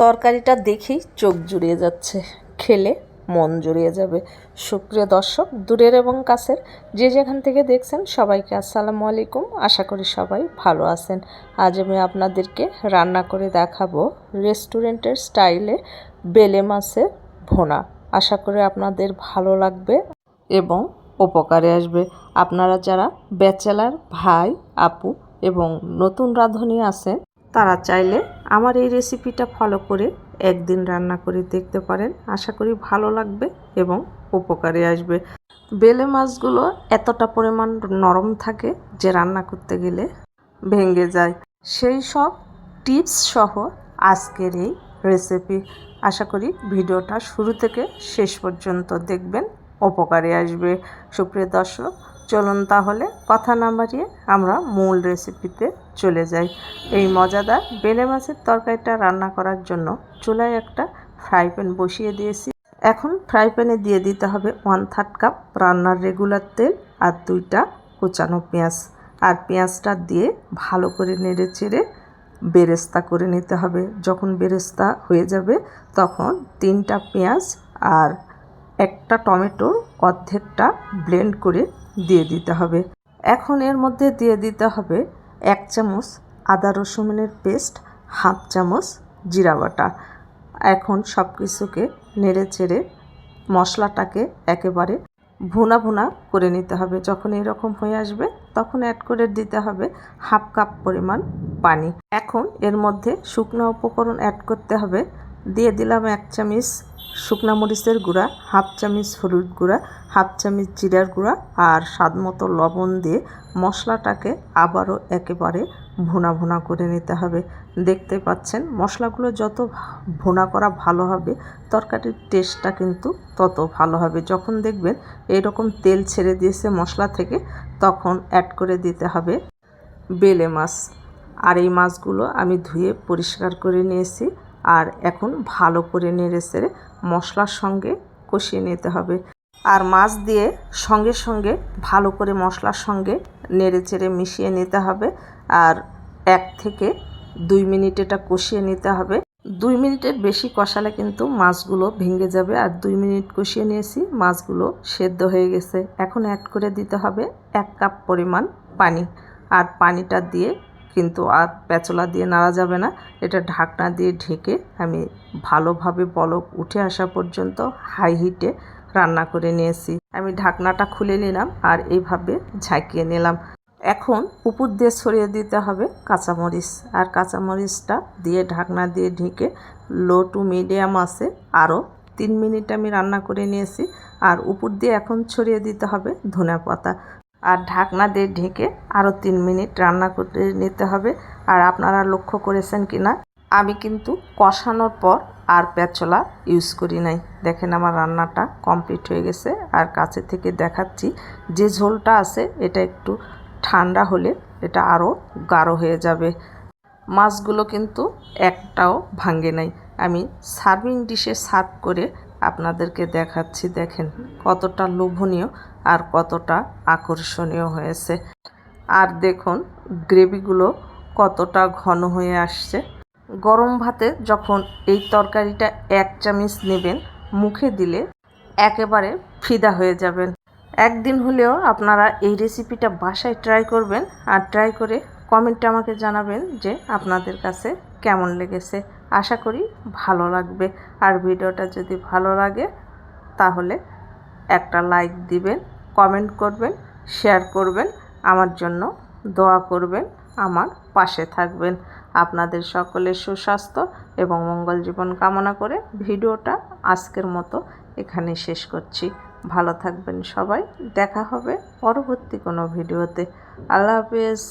তরকারিটা দেখেই চোখ জুড়িয়ে যাচ্ছে। খেলে মন জুড়িয়ে যাবে। সুপ্রিয় দর্শক, দূরের এবং কাছের যে যেখান থেকে দেখছেন সবাইকে আসসালামু আলাইকুম। আশা করি সবাই ভালো আছেন। আজ আমি আপনাদেরকে রান্না করে দেখাবো রেস্টুরেন্টের স্টাইলে বেলে মাছের ভোনা। আশা করি আপনাদের ভালো লাগবে এবং উপকারে আসবে। আপনারা যারা ব্যাচেলার ভাই, আপু এবং নতুন রাঁধুনি আছেন তারা চাইলে আমার এই রেসিপিটা ফলো করে একদিন রান্না করে দেখতে পারেন। আশা করি ভালো লাগবে এবং উপকারে আসবে। বেলে মাছগুলো এতটা পরিমাণ নরম থাকে যে রান্না করতে গেলে ভেঙে যায়। সেই সব টিপস সহ আজকের এই রেসিপি। আশা করি ভিডিওটা শুরু থেকে শেষ পর্যন্ত দেখবেন, উপকারে আসবে। সুপ্রিয় দর্শক চলুন তাহলে কথা না বাড়িয়ে আমরা মূল রেসিপিতে চলে যাই। এই মজাদার বেলে মাছের তরকারিটা রান্না করার জন্য চুলায় একটা ফ্রাই প্যান বসিয়ে দিয়েছি। এখন ফ্রাই প্যানে দিয়ে দিতে হবে ওয়ান থার্ড কাপ রান্নার রেগুলার তেল আর দুইটা কুচানো পেঁয়াজ। আর পেঁয়াজটা দিয়ে ভালো করে নেড়ে চেড়ে বেরেস্তা করে নিতে হবে। যখন বেরেস্তা হয়ে যাবে তখন তিনটা পেঁয়াজ আর একটা টমেটোর অর্ধেকটা ব্লেন্ড করে দিয়ে দিতে হবে। এখন এর মধ্যে দিয়ে দিতে হবে এক চামচ আদা রসুনের পেস্ট, হাফ চামচ জিরা বাটা। এখন সব কিছুকে নেড়ে চেড়ে মশলাটাকে একেবারে ভুনা ভুনা করে নিতে হবে। যখন এরকম হয়ে আসবে, তখন অ্যাড করে দিতে হবে হাফ কাপ পরিমাণ পানি। এখন এর মধ্যে শুকনো উপকরণ অ্যাড করতে হবে। দিয়ে দিলাম এক চামচ শুকনা মরিচের গুঁড়া, হাফ চামচ হলুদ গুঁড়া, হাফ চামচ জিরার গুঁড়া আর স্বাদ মতো লবণ দিয়ে মশলাটাকে আবারও একেবারে ভুনা ভুনা করে নিতে হবে। দেখতে পাচ্ছেন, মশলাগুলো যত ভুনা করা ভালো হবে, তরকারির টেস্টটা কিন্তু তত ভালো হবে। যখন দেখবেন এরকম তেল ছেড়ে দিয়েছে মশলা থেকে, তখন অ্যাড করে দিতে হবে বেলে মাছ। আর এই মাছগুলো আমি ধুয়ে পরিষ্কার করে নিয়েছি। আর এখন ভালো করে নেড়ে সেড়ে মশলার সঙ্গে কষিয়ে নিতে হবে। আর মাছ দিয়ে সঙ্গে সঙ্গে ভালো করে মশলার সঙ্গে নেড়ে চেড়ে মিশিয়ে নিতে হবে। আর এক থেকে দুই মিনিট এটা কষিয়ে নিতে হবে। দুই মিনিটের বেশি কষালে কিন্তু মাছগুলো ভেঙে যাবে। আর দুই মিনিট কষিয়ে নিয়েছি, মাছগুলো সেদ্ধ হয়ে গেছে। এখন অ্যাড করে দিতে হবে এক কাপ পরিমাণ পানি। আর পানিটা দিয়ে কিন্তু আর পেঁচলা দিয়ে নাড়া যাবে না। এটা ঢাকনা দিয়ে ঢেকে আমি ভালোভাবে বলক উঠে আসা পর্যন্ত হাই হিটে রান্না করে নিয়েছি। আমি ঢাকনাটা খুলে নিলাম আর এইভাবে ঝাঁকিয়ে নিলাম। এখন উপর দিয়ে ছড়িয়ে দিতে হবে কাঁচামরিচ আর কাঁচামরিচটা দিয়ে ঢাকনা দিয়ে ঢেকে লো টু মিডিয়াম আছে আরও তিন মিনিট আমি রান্না করে নিয়েছি। আর উপর দিয়ে এখন ছড়িয়ে দিতে হবে ধনে পাতা আর ঢাকনা দিয়ে ঢেকে আরও তিন মিনিট রান্না করে নিতে হবে। আর আপনারা লক্ষ্য করেছেন কি না আমি কিন্তু কষানোর পর আর পেঁচলা ইউজ করি নাই। দেখেন আমার রান্নাটা কমপ্লিট হয়ে গেছে। আর কাছে থেকে দেখাচ্ছি যে ঝোলটা আছে, এটা একটু ঠান্ডা হলে এটা আরও গাঢ় হয়ে যাবে। মাছগুলো কিন্তু একটাও ভাঙ্গে নাই। আমি সার্ভিং ডিশে সার্ভ করে আপনাদেরকে দেখাচ্ছি, দেখেন কতটা লোভনীয় আর কতটা আকর্ষণীয় হয়েছে। আর দেখুন, গ্রেভিগুলো কতটা ঘন হয়ে আসছে। গরম ভাতে যখন এই তরকারিটা এক চামচ নেবেন, মুখে দিলে একেবারে ফিদা হয়ে যাবেন। একদিন হলেও আপনারা এই রেসিপিটা বাসায় ট্রাই করবেন আর ট্রাই করে কমেন্টে আমাকে জানাবেন যে আপনাদের কাছে কেমন লেগেছে। আশা করি ভালো লাগবে। আর ভিডিওটা যদি ভালো লাগে, তাহলে একটা লাইক দিবেন কমেন্ট করবেন শেয়ার করবেন, আমার জন্য দোয়া করবেন, আমার পাশে থাকবেন। আপনাদের সকলের সুস্বাস্থ্য এবং মঙ্গল জীবন কামনা করে ভিডিওটা আজকের মতো এখানে শেষ করছি। ভালো থাকবেন সবাই, দেখা হবে পরবর্তী কোনো ভিডিওতে। আল্লাহ হাফেজ।